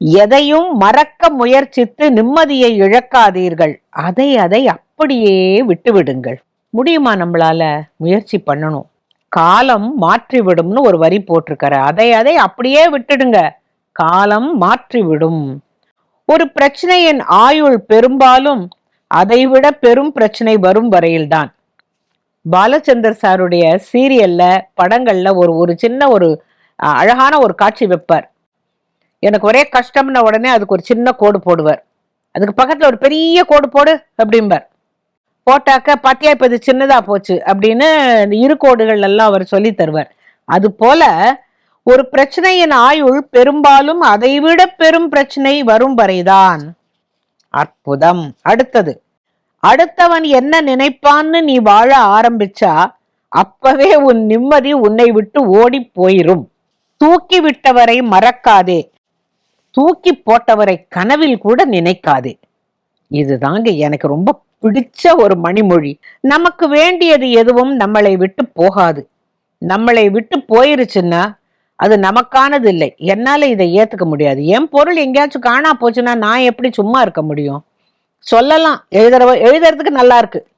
எதையும் மறக்க முயற்சித்து நிம்மதியை இழக்காதீர்கள். அதை அதை அப்படியே விட்டுவிடுங்கள். முடியுமா நம்மளால? முயற்சி பண்ணணும். காலம் மாற்றி விடும்னு ஒரு வரி போட்டிருக்காரு. அதை அதை அப்படியே விட்டுடுங்க. காலம் மாற்றி விடும் ஒரு பிரச்சனையின் ஆயுள் பெரும்பாலும் அதைவிட பெரும் பிரச்சனை வரும் வரையில்தான். பாலச்சந்தர் சாருடைய சீரியல்ல படங்கள்ல ஒரு ஒரு சின்ன ஒரு அழகான ஒரு காட்சி வைப்பார். எனக்கு ஒரே கஷ்டம்னா உடனே அதுக்கு ஒரு சின்ன கோடு போடுவார். அதுக்கு பக்கத்தில் ஒரு பெரிய கோடு போடு அப்படிம்பார். போட்டாக்க பாத்தியா இப்ப இது சின்னதாக போச்சு அப்படின்னு இந்த இரு கோடுகள் எல்லாம் அவர் சொல்லி தருவார். அது போல ஒரு பிரச்சனையின் ஆயுள் பெரும்பாலும் அதைவிட பெரும் பிரச்சனை வரும் வரைதான். அற்புதம். அடுத்தது அடுத்தவன் என்ன நினைப்பான்னு நீ வாழ ஆரம்பிச்சா அப்பவே உன் நிம்மதி உன்னை விட்டு ஓடி போயிரும். தூக்கி விட்டவரை மறக்காதே. தூக்கி போட்டவரை கனவில் கூட நினைக்காதே. இதுதாங்க எனக்கு ரொம்ப பிடிச்ச ஒரு மணிமொழி. நமக்கு வேண்டியது எதுவும் நம்மளை விட்டு போகாது. நம்மளை விட்டு போயிருச்சுன்னா அது நமக்கானது இல்லை என்னால இதை ஏத்துக்க முடியாது. என் பொருள் எங்கேயாச்சும் காணா போச்சுன்னா நான் எப்படி சும்மா இருக்க முடியும்? சொல்லலாம். எழுதுற எழுதுறதுக்கு நல்லா இருக்கு.